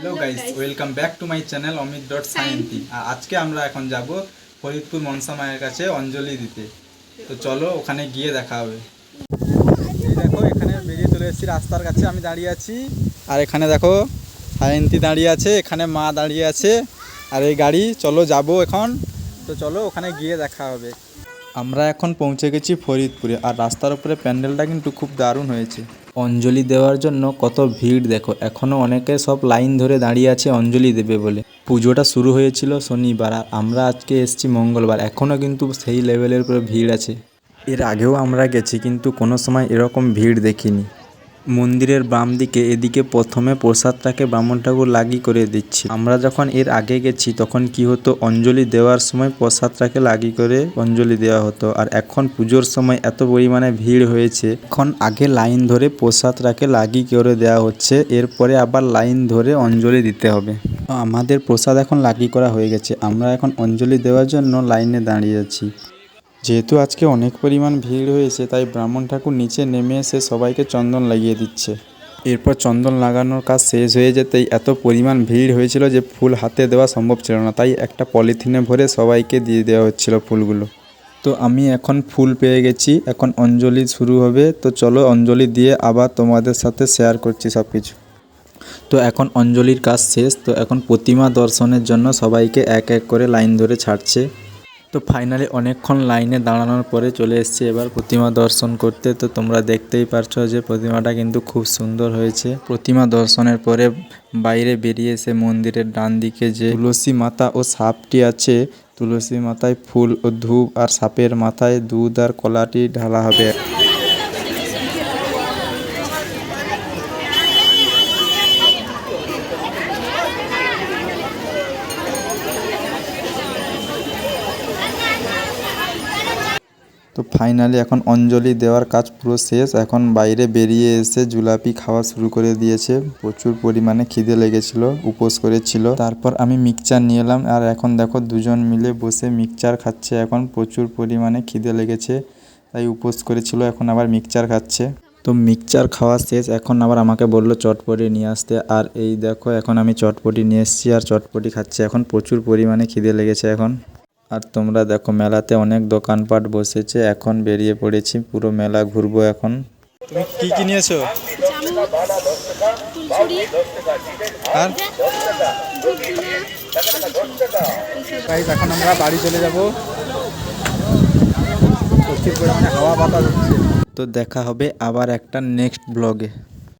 Hello guys welcome back to my channel Amit dot Sayanti আজকে আমরা এখন যাব ফরিদপুর মনসা মায়ের কাছে অঞ্জলি দিতে। তো চলো ওখানে গিয়ে দেখা হবে। দেখো এখানে বেরিয়ে চলে এসেছি রাস্তার কাছে আমি দাঁড়িয়ে আছি। আর এখানে দেখো সায়ন্তী দাঁড়িয়ে আছে এখানে মা দাঁড়িয়ে আছে আর এই গাড়ি চলো যাব এখন। তো চলো ওখানে গিয়ে দেখা হবে। আমরা এখন পৌঁছে গেছি ফরিদপুরে আর রাস্তার উপরে প্যান্ডেলটা কিন্তু খুব দারুণ হয়েছে। অঞ্জলি দেওয়ার জন্য কত ভিড় দেখো এখনও অনেকে সব লাইন ধরে দাঁড়িয়ে আছে অঞ্জলি দেবে বলে। পুজোটা শুরু হয়েছিল শনিবার আর আমরা আজকে এসেছি মঙ্গলবার এখনও কিন্তু সেই লেভেলের উপরে ভিড় আছে। এর আগেও আমরা গেছি কিন্তু কোনো সময় এরকম ভিড় দেখিনি। মন্দিরের বাম দিকে, এদিকে প্রথমে প্রসাদটাকে ব্রাহ্মণ ঠাকুর লাগি করে দিচ্ছি। আমরা যখন এর আগে গেছি, তখন কি হতো, অঞ্জলি দেওয়ার সময় প্রসাদটাকে লাগি করে অঞ্জলি দেওয়া হতো। আর এখন পুজোর সময় এত পরিমাণে ভিড় হয়েছে, এখন আগে লাইন ধরে প্রসাদটাকে লাগি করে দেওয়া হচ্ছে, এরপরে আবার লাইন ধরে অঞ্জলি দিতে হবে। আমাদের প্রসাদ এখন লাগি করা হয়ে গেছে। আমরা এখন অঞ্জলি দেওয়ার জন্য লাইনে দাঁড়িয়ে আছি। যেহেতু আজকে অনেক পরিমাণ ভিড় হয়েছে, তাই ব্রাহ্মণ ঠাকুর নিচে নেমে এসে সবাইকে চন্দন লাগিয়ে দিচ্ছে। এরপর চন্দন লাগানোর কাজ শেষ হয়ে যেতেই এত পরিমাণ ভিড় হয়েছিল যে ফুল হাতে দেওয়া সম্ভব ছিল না, তাই একটা পলিথিনে ভরে সবাইকে দিয়ে দেওয়া হচ্ছিল ফুলগুলো। তো আমি এখন ফুল পেয়ে গেছি, এখন অঞ্জলি শুরু হবে, তো চলো অঞ্জলি দিয়ে আবার তোমাদের সাথে শেয়ার করছি সব কিছু তো এখন অঞ্জলির কাজ শেষ, তো এখন প্রতিমা দর্শনের জন্য সবাইকে এক এক করে লাইন ধরে ছাড়ছে। তো ফাইনালি অনেকক্ষণ লাইনে দাঁড়ানোর পরে চলে এসেছি এবার প্রতিমা দর্শন করতে। তো তোমরা দেখতেই পারছ যে প্রতিমাটা কিন্তু খুব সুন্দর হয়েছে। প্রতিমা দর্শনের পরে বাইরে বেরিয়ে এসে মন্দিরের ডান দিকে যে তুলসী মাতা ও সাপটি আছে, তুলসী মাথায় ফুল ও ধূপ আর সাপের মাথায় দুধ আর কলাটি ঢালা হবে। তো ফাইনালি এখন অঞ্জলি দেওয়ার কাজ পুরো শেষ। এখন বাইরে বেরিয়ে এসে জুলাপি খাওয়া শুরু করে দিয়েছে। প্রচুর পরিমাণে খিদে লেগেছিল, উপোস করেছিল। তারপর আমি মিক্সচার নিয়ে এলাম আর এখন দেখো দুজন মিলে বসে মিক্সচার খাচ্ছে। এখন প্রচুর পরিমাণে খিদে লেগেছে, তাই উপোস করেছিল, এখন আবার মিক্সচার খাচ্ছে। তো মিক্সচার খাওয়া শেষ, এখন আবার আমাকে বলল চটপটি নিয়ে আসতে। আর এই দেখো, এখন আমি চটপটি নিয়ে এসেছি আর চটপটি খাচ্ছি। এখন প্রচুর পরিমাণে খিদে লেগেছে এখন। আর তোমরা দেখো মেলাতে অনেক দোকানপাট বসেছে এখন বেরিয়ে পড়েছি পুরো মেলা ঘুরবো এখন। তুমি কি কি নিয়েছো? আর? এখন আমরা বাড়ি চলে যাব। প্রচুর পরিমাণে হাওয়া বাতাস হচ্ছে। তো দেখা হবে আবার একটা নেক্সট ব্লগে